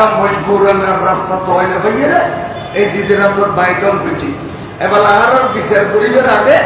আর মজবুরানার রাস্তা তো না ভাইয়েরা এই জিদিরা তোর বাইতন ফিটি এবার আর বিচার করিবার আগে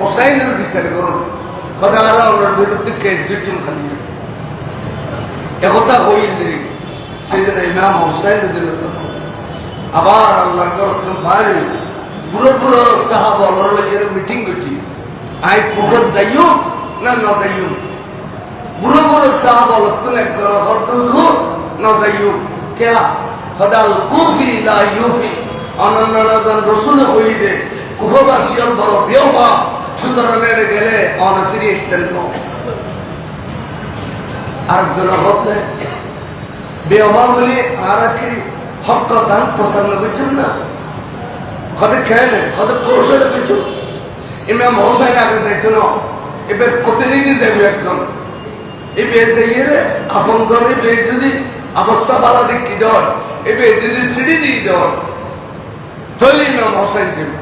হোসাইনের বিচার করুন। কথা আর ওনার বিরুদ্ধে কেস দিচ্ছেন খালি। একথা হইল সেদিন ইমাম হোসাইন দিল আবার আল্লাহ করতেন ভাই বুড়ো বুড়ো সাহাব অলরের মিটিং গটি আই কুফর যাইও না না যাইও বুড়ো বুড়ো সাহাব অলতুন একজন হরদুজু না যাইও কেয়া ফদাল কুফি লা ইউফি। অনন্য নাজান রসুল হইলে কুফবাসীর বড় বিয়বা সুতরাং গেলে অনফিরি আসতেন আরেকজন হতে বেহবা বলি আর কি হক দান পছন্দ করছেন না হতে খেয়ে কৌশলে করছ ইমাম হোসাইন আগে এবার প্রতিনিধি যাবে একজন। এবার যাইয়ে আপন জন এবার যদি অবস্থা বালা দেখি দেওয়ার? এবার যদি সিঁড়ি দিয়ে দেওয়ার তাহলে ইমাম হোসাইন যাবে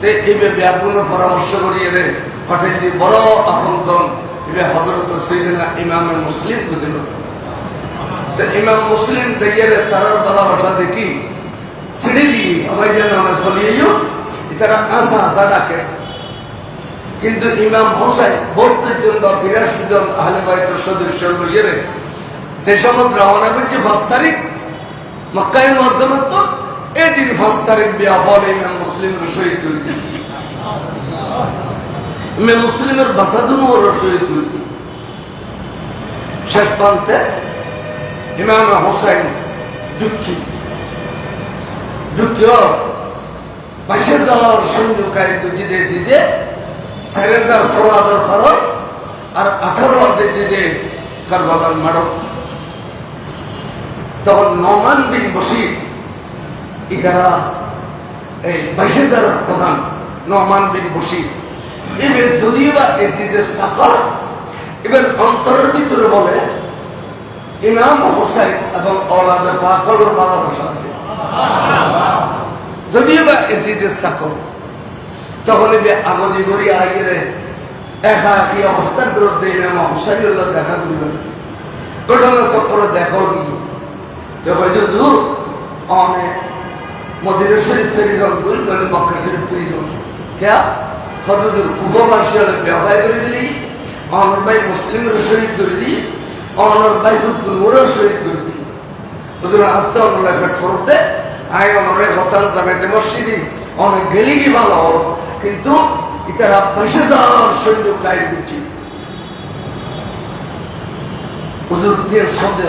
তে এবার ব্যাপূর্ণ পরামর্শ করিয়ে রে পাঠাই দিয়ে বড় আপন জন এবার হজরত সৈদিনা ইমামে মুসলিম দিল। তো ইমাম মুসলিম যাইয়ে তারার বালা বাসা দেখি, সিঁড়ি দিয়ে আমার যেন আমরা চলিয়েও তারা আশা আশা ডাকে। কিন্তু ইমাম হোসাইন বত্রিশ জন বা বিরাশি জন আহলে বাইতের সদস্য লইয়ে যে সময় রওনা করছে পাঁচ তারিখ, মক্কায় মজ্জামাত তো এদিন পাঁচ তারিখ বিয়া বলে ইমাম মুসলিমের শহীদ করে দিল ইমাম মুসলিমের বাসাদুন ওর শহীদ করে দিল শেষ প্রান্তে ইমাম হোসাইন দুঃখী। দুঃখী বাইশ হাজার সৈন্য কায়িত জিদে জিদে চার হাজার ফরাদর খরচ আর আঠারো হাজার জিদে কারবালার মারক। তখন নমান বিন বসির ইগারা এই বাইশ হাজার প্রধান, নমান বিন বসির এবার যদিও বা এজিদের সাফার এবার অন্তরের ভিতরে বলে, ইমাম হোসাইন এবং অলাদে পাকলের ভালোবাসা আছে। যদিও বা এজিদের সাকর, তখন এবে আগদি গড়ি আগিয়ে একা কি অবস্থার বিরুদ্ধে ইমাম হোসাইনুল্লাহ দেখা করিবেন। ঘটনা চক্রে দেখাও মদিনা শরীফ ফেরি যান বল বলে মক্কা শরীফ ফেরি যান কে? হয়তো জুর ব্যবহার করে দিলি অনর ভাই মুসলিমের শহীদ করে দিই অনর ভাই হুদ্দুল মোরের শহীদ করে দিই হুজুর আত্মা অনলা ফেট ফরত দে। আই অনরে হতান জামাইতে মসজিদি অনেক গেলি কি ভালো, কিন্তু ইতারা যাওয়ার সৈন্য কায় দিচ্ছি হুজুর সন্দেহ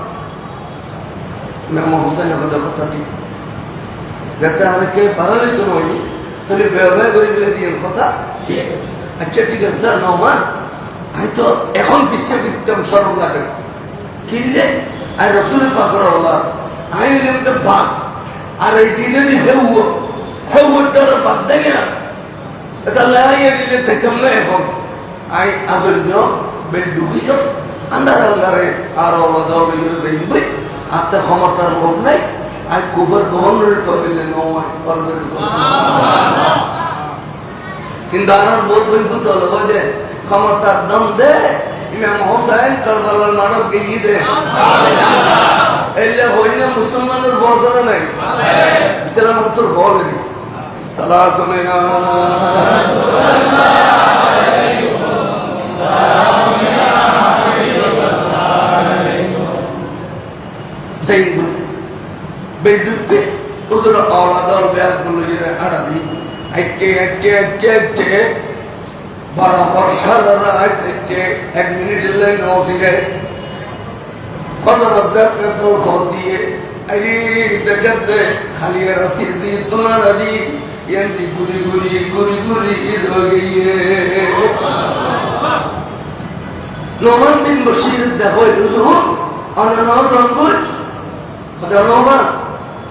মেমা হুসাইনের কথা কথা যাতে আমাকে বাড়ালে তো নয় তাহলে ব্যবহার করে বলে দিয়ে কথা আচ্ছা ঠিক আছে, স্যার, নমান। আমি এখন ফিরছে ফিরতাম সরব কিনলে আর রসুলের পাকর হলা আমি তো বাঘ। আর এই জিনে হেউ হেউ ওটা বাদ দেয় না। এটা লাইয়ে দিলে থেকাম না এখন? আই আজন্য বেল ডুবিস আন্দার আন্দারে আর ওলা দৌড়ে যাইবে আত্মা ক্ষমতার লোক নাই, আর কুবর গভর্নরের তবিলে কিন্তু আর বলবেন তো চলো ওই যে ক্ষমতার দম দে, ইমাম হোসেন কারবালার মানব গিয়ে দে। এলে হইলে মুসলমানের বসরা নাই। ইসলাম তোর বল সালাত বেডুপে উজুর আওলাদার ব্যাগগুলো আড়া দিই। হাইটে হাইটে হাইটে হাইটে বরাবর সারা রাত হাইটে এক মিনিট লাইন অফিসে ফোন দিয়ে, আরে দেখেন দে, খালি রাতি জি তোলা রাজি ইয়ান্দি গুলি গুলি গুলি গুলি রগিয়ে নোমান বিন বশির দেখো, হুজুর অননাও রঙ্গুল খোদা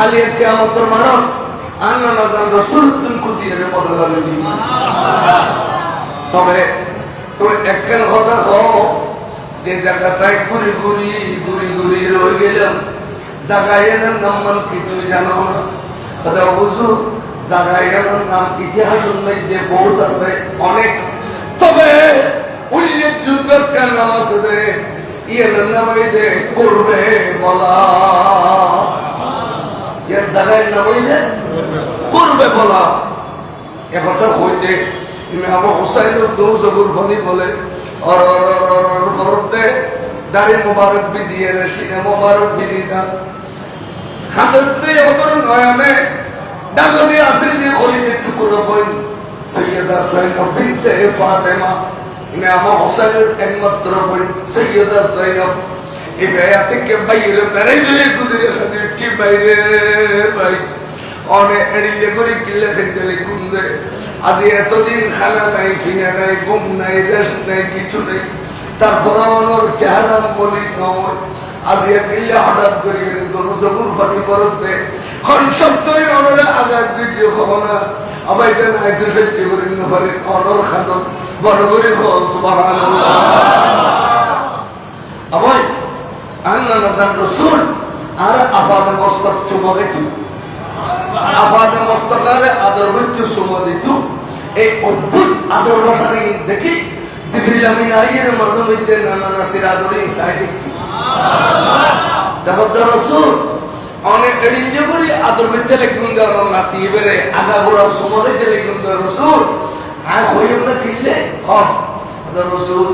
খালি আমতর মানব, আন্না নাজান রসুল তুমি খুঁজি এনে পদে লাগি তবে কথা যে জায়গাটায় ঘুরি ঘুরি ঘুরি ঘুরি রয়ে গেলাম নাম কি তুমি জানো না? কথা বুঝু জায়গায় নাম ইতিহাসের মধ্যে বহুত আছে, অনেক। তবে উল্লেখযোগ্য একটা নাম আছে যে ইয়ের নামাইতে করবে বলা। এর জায়গায় নামাইতে করবে বলা। একথা হইতে ইমাম হুসাইন দৌজগুর ফনি বলে দাড়ি মোবারক বিজিয়ে রে সিনে মোবারক বিজি যান খাদতে অতর নয়নে ডাগলি আসিল দিয়ে খলিদের টুকরো বই। সৈয়দা সৈনব বিনতে ফাতেমা, ইমাম হুসাইনের একমাত্র বই, সৈয়দা বেয়া থেকে বাইরে বেড়াই ধরে কুদিরে খাদিরটি বাইরে আজি এতদিন খানা নাই, ফিনা নাই, ঘুম নাই, রেস্ট নাই, কিছু নেই। তারপর আমার চেহারা বলি নয় আজি কিল্লে হঠাৎ করে জবুর ফাটি করতে খন সপ্তাহে অনরে আঘাত দিতে হব না। আবার যেন আইতে সত্য করি না পারে, অনর খাদন। বড় আন্না নাজান রসুল, আর আফাদে মস্তক চুমকে তুমি আফাদে মস্তকারে আদর বৈত্য সুম দিত। এই অদ্ভুত আদর কিন্তু দেখি জিবরিল আমিন আইয়ের মাঝে মধ্যে নানা নাতির আদরে সাই দেখি রসুল অনেক এড়িয়ে করি আদর করতে লেগুন দেওয়ার নাতি এবারে, আগা গোড়া সময় দিলে লেগুন দেওয়ার রসুল। আর হইম না কিনলে? হম রসুল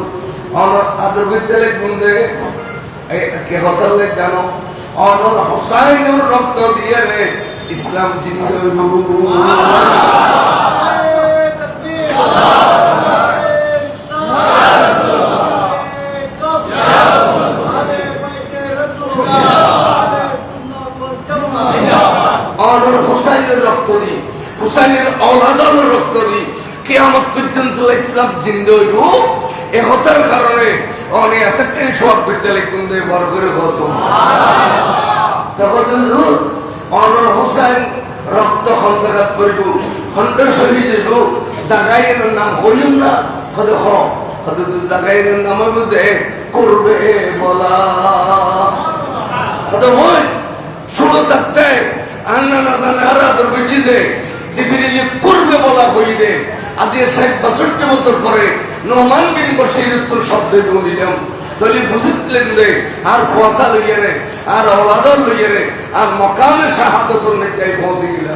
আদর করতে লেগুন কে হতালে জানো? অনর হোসাইনের রক্ত দিয়ে রে ইসলাম অনর হুসাইনের রক্ত দি হুসাইনের অলাদর রক্ত দি কেয়ামত পর্যন্ত ইসলাম জিন্দে হইব এ কারণে অনেক এতটাই সব বিদ্যালয় কুন্দে বড় করে ঘোষণ তখন অনর হুসাইন রক্ত খন্দকাত করিব। খন্ড শহীদ হইব জাগাইয়ের নাম হইম না। হলে হ হতে তুই জাগাইয়ের নামের মধ্যে করবে বলা। হতে হয় ছোট থাকতে আন্না না জানে আর আদর করছি যে জিবিরিলি করবে বলা হইলে আজকে ষাট বাষট্টি বছর পরে নোমান বিন বসির উত্তর শব্দে বলিলাম তলি বুঝিতলেন দে আর ফসা লইয়ে রে, আর অলাদর লইয়ে রে, আর মকামে শাহাদতর নেই পৌঁছে গেল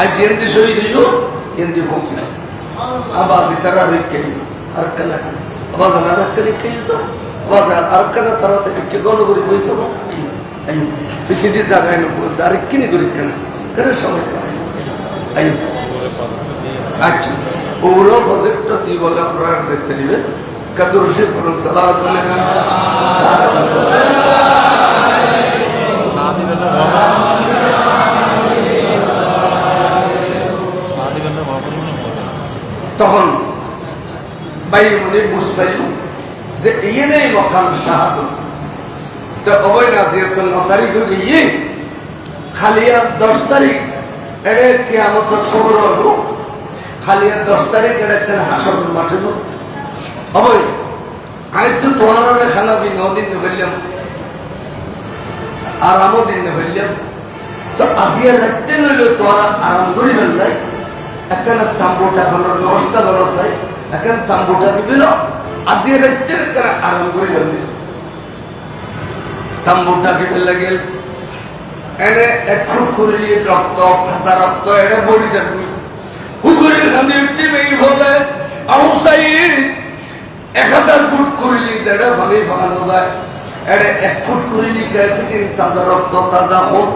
আজ এন্দি শহীদ এন্দি পৌঁছে আবাজ তারা রেখে আর কানা আবাজ আর কানে কে তো। আবাজ আর কানা তারা রেখে গণগরি বই তো পিছিয়ে জায়গায় নেব আর কিনে করি কেন? সময় আচ্ছা। ওরা প্রজেক্টটা দিয়ে বলে আপনারা দেখতে নেবেন? কাদুর সে বলুন সালাত যে ইয়ে নেই অবৈ নাজিয়ত ন তারিখ হয়ে গিয়ে খালি আর দশ তারিখ এড়ে কে আমাদের হলো খালি আর দশ তারিখ এড়ে কেন হাসর মাঠে অবৈ আজ তো তোমার আরে খানা বি নদিন ফেললাম আর আমও দিন ফেললাম তো আজিয়া রাখতে নইলে তোরা আরাম করি নাই। এখানে তাম্বুটা হলো ব্যবস্থা করা চাই। এখানে তাম্বুটা বিভিন্ন আজিয়া রাখতে এখানে আরাম করি ফেললে তাম্বুটা কি ফেলে এনে এক ফুট করি রক্ত ফাঁসা রক্ত, এনে বড়ি যাবি হুগুরির খানি একটি বলে আউসাই এক হাজার ফুট করিলি দেড়ে ভাবে বানানো যায়। এড়ে এক ফুট করিলি তাজা রক্ত, তাজা হোক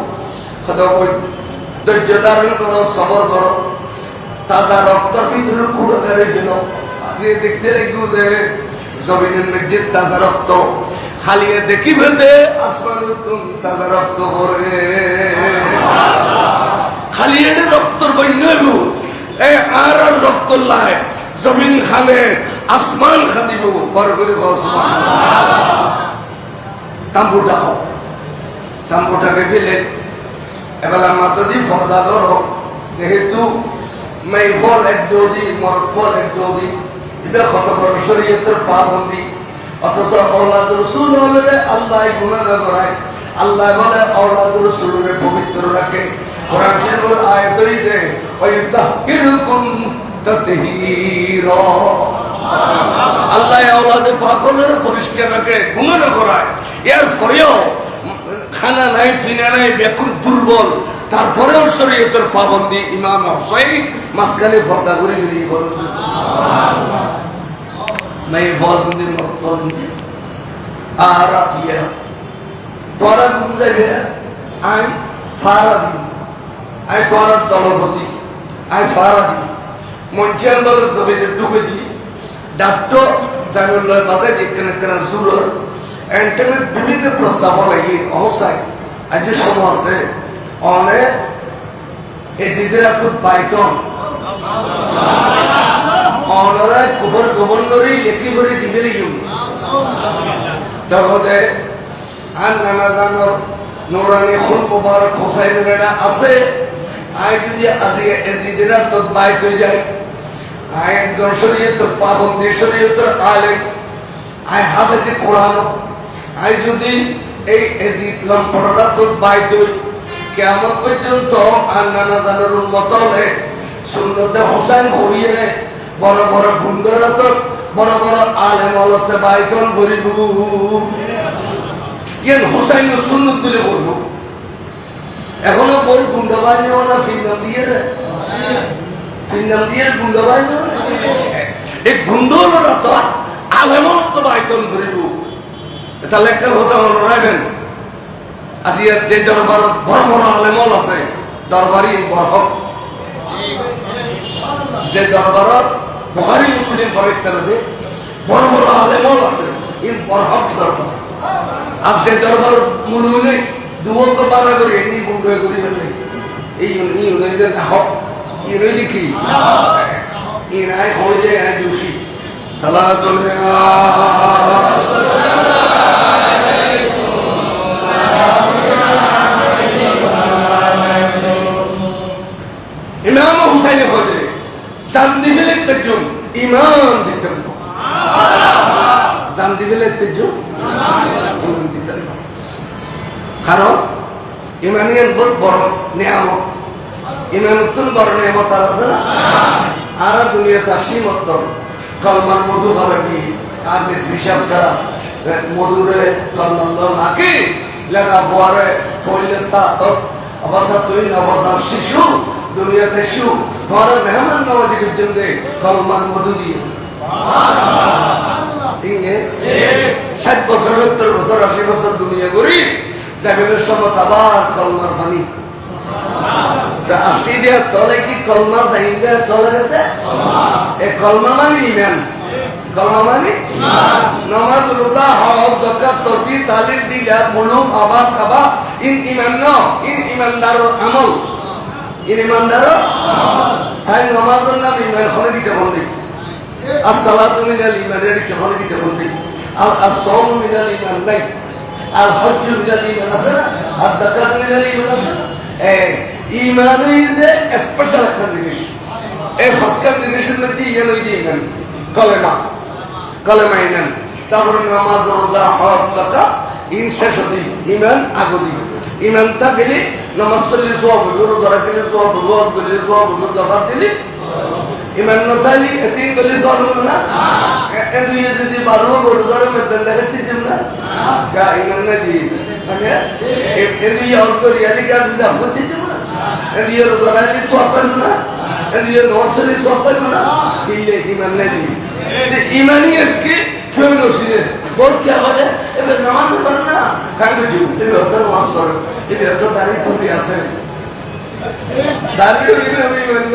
ধৈর্য ধারণ করো, সবর করো। তাজা রক্তর ভিতরে কুড়ো বেড়ে গেল আজ দেখতে লাগবো যে জমিনের মধ্যে তাজা রক্ত। খালিয়ে দেখিবে দে আসমান তাজা রক্ত ভরে। খালি এনে রক্তর বন্য এই আর আর রক্ত জমিন খানে আসমান খানিব বড় করে তাম্বুটা হোক তাম্বুটাকে ফেলে এবার আমরা যদি ফর্দা করো যেহেতু মেয়ে ফল এক দৌদি, মরদ ফল এক দৌদি, এটা কত বড় শরীয়তের পাবন্দি। অথচ অলাদ রসুল হলে আল্লাহ গুণাগা করায় আল্লাহ বলে অলাদ রসুলের পবিত্র রাখে। কোরআন শরীফের আয়াতই দে ওই তাহিরুকুম তাতহীরা। আল্লাহ আওলাদে পাগলের পরিষ্কার রাখে গুণনা করায়। এর পরেও খানা নাই, ফিনা নাই বেকুন দুর্বল। তারপরেও শরীয়তের পাবন্দি ইমাম হোসাইন মাঝখানে ফর্দা করে বেরিয়ে বলেন নাই বলেন আর রাতিয়া তোরা গুম যাবে আমি ফারা দিব আই তোরা দলপতি, আই ফারা মঞ্চের বলে জমিনে ডুবে দি ডাক্তো জানুল্লাহ বাজে দি কেন সুরর এন্টারনেট বিভিন্ন প্রস্তাব লাগি অবস্থায় আজ যে সময় আছে। অনেক এই দিদের এত বাইটন অনরায় কুফর লেখি করে দিবে লিখুন তখন আর নানা জানোর নোরানি খুন মুবারক হোসাইন আছে। আই যদি আজি এজিদিনা তোর বাইত হয়ে যায় আই একজন শরীয়তর পাবন্দি, শরীয়তর আলেম। I Hafezi Quran. আই যদি এই এজিদ লম্পটরা তোর বাইত হই কেমন পর্যন্ত আর নানা জানোর উন্মত হলে সুন্নতে হোসাইন হইয়ে বড় বড় গুন্ডরা তো বড় বড় আলেম অলতে বাইতন করিব। কেন হোসাইন সুন্নত দিলে বলব এখনও বই গুন্ডা বাহিনী না ফিল্ম দিয়ে রে দিয়ে গুন্ডা এই গুন্ডরা তো আলেম অলতে বাইতন করিব তাহলে একটা কথা মনে রাখবেন। আজি যে দরবারত বড় বড় আলেমল আছে দরবারি বড়। যে দরবারত বহারি মুসলিম দেবে বড় বড় আলেমল আছে ইন বরহক দরবার। আর যে দরবার মনে হলে দুবন্ধ বাড়া করে, এমনি বন্ধ হয়ে করি ফেলে এই ই হইলে না হক ই কি? ই হয়ে যায় এক দোষী। সালাতুল ইমাম হুসাইন হয়ে জান দিবেলে তেজুম ইমান দিতেন জান দিবেলে তেজুম ইমান দিতেন কারণ ইমানিয়ান বহুত বড় নিয়ামত। ইমানতুন বড় নিয়ামত আর আছে আর দুনিয়াতে সীমত কলমার মধু হবে কি? আর বেশ হিসাব মধুরে নাকি লেগা বোয়ারে তুই অবস্থা শিশু, দুনিয়াতে শু তোমার মেহমান নওয়াজির জন্য কলমার মধু দিয়ে। ষাট বছর, সত্তর বছর, আশি বছর দুনিয়া করি জাগরের সময় আবার কলমার পানি আশি দেওয়ার তলে কি কলমা চাইন দেওয়ার তলে গেছে? এ কলমা মানে ইমান? কলমা মানে? নামাজ, রোজা, হজ জাকাত তরবি তালিল, দিলা খাবা ইন ইমান ন? ইন ইমানদারর আমল। ইন ইমানদারর সাই নামাজের নাম ইমান খনে দিতে বন্ধি আসসালাতু মিনাল ইমানের দিতে খনে দিতে বন্ধি আর আসসালামু ইমান নাই। আর হজ্জ মিনাল ইমান আছে না? আর জাকাত মিনাল ইমান আছে না? এই ইমান যে স্পেশাল একটা জিনিস। এই ফাস্কার জিনিসের মধ্যে ইয়ে নই দিয়ে ইমান কলেমা। কলেমা ইমান তারপরে নামাজ, রোজা, হজ জাকাত ইন শেষ ইমান আগদি ইমান তা নামাজ পড়লে সব হইব, রোজা রাখলে সব হইব, হজ করলে সব হইব জাকাত দিলে ইমান নথালি এতিম করলে সব হইব না এ যদি বারো গরু ধরে মেতেন দেখাতে দিব না। যা ইমান না দিয়ে। মানে এ- দুইয়ে হজ করি আলি কাছে যাব? দিতে না। এ দুইয়ে রোজা রাখলে সব পাইব না। এ নামাজ পড়লে সব পাইব না। দিলে ইমান না দিয়ে। ইমানি কি কেউ নসিনে বল কি হবে এবার নামাজ পড়ে না। কাকে দিব এবার হতো নামাজ পড়ে। এবার হতো দাঁড়িয়ে তো আছে দাঁড়িয়ে আমি মান্য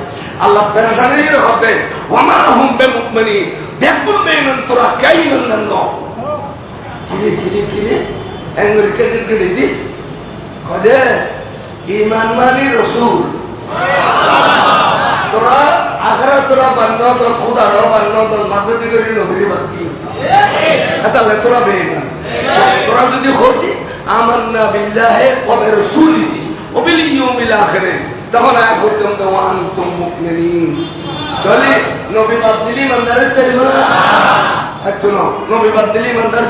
আল্লাহ পেরেশানি রকম ওমা হুম বে মুকমিনি বেকুল বেইমান তোরা কে ইমান আনলো কিরে কিরে কিরে? আমেরিকা দিকে দি। কদে ইমান মানি রসুল। তোরা আখরা তোরা বান্ন তোর সৌদার বান্ন তোর মাঝে দিকে নবী বাদ দিস তাহলে তোরা বেইমান তোরা যদি হতি, আমান্না বিল্লাহে ওয়া বিরাসূলিহি ওয়া বিল ইয়াউমিল আখির। তখন আয় হতাম তো আনতুম মুমিনিন তাহলে নবী বাদ দিলি মন্দারে তেলমা হাতুনো নবী বাদ দিলি মন্দার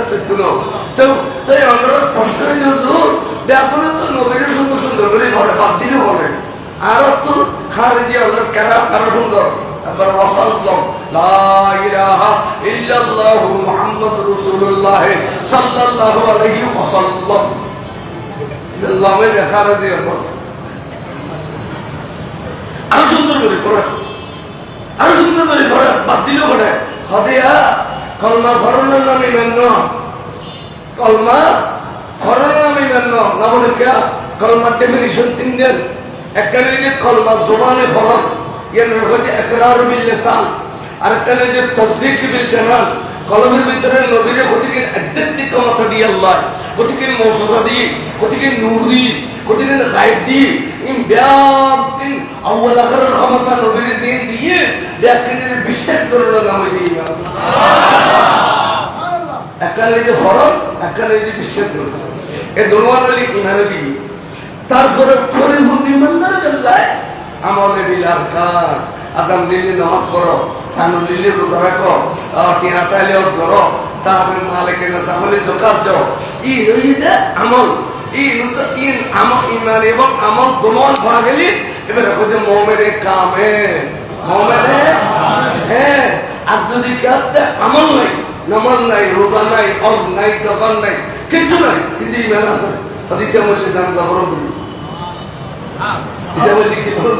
তো তো এই আমরা প্রশ্ন হইল, হুজুর, ব্যাপনে তো নবীর সুন্দর সুন্দর করে ঘরে বাদ দিলে হবে। আর তো খারিজি আল্লাহর কেরাত আরও সুন্দর? একবার ওয়াসাল্লাম, লা ইলাহা ইল্লাল্লাহু মুহাম্মাদুর রাসূলুল্লাহ সাল্লাল্লাহু আলাইহি ওয়াসাল্লাম। আল্লাহে খারিজি আল্লাহ আরও সুন্দর করে করে আরও সুন্দর করে করে বাদ দিলেও করে হদিয়া কলমা ফরনের নামে মেন্ন কলমা ফরনের নামে মেন্ন না বলে কে? কলমার ডেফিনিশন তিন দিন একখানে যে কলমা জোবানে ফরন। ইয়ার হচ্ছে একরার বিল লিসান। আর একখানে যে তসদিক বিল জানান। কলমের ভিতরে নবীরে কতিকিন আধ্যাত্মিক ক্ষমতা দিয়ে আল্লাহ কতিকিন মৌসুসা দিয়ে কতিকিন নূর দিয়ে কতিকিন গায়েব দিয়ে বিশ্বাস বিশ্বাস এ আমলে বিলার কার আজান দিল্লি নামাজ পড়ো সানু দিল্লি রোজা রাখো টিয়া তাইলে করো সাহাবের মালিকে না সামলে জকাত দাও। ই নইতে আমল ই নইতে ইন আমল ইমান এবং আমল দোনোয়ান পাওয়া গেলি এবার দেখো যে মোমেরে কামে মোমেরে হ্যাঁ আর যদি কেউ আমল নাই নামাজ নাই রোজা নাই হজ নাই দোকান নাই কিচ্ছু নাই কিন্তু ইমান আছে। হদিতে মল্লি দাম যাবর বলি এটা বলি কি বলব?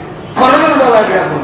ফরমের বেলায় নেই এখন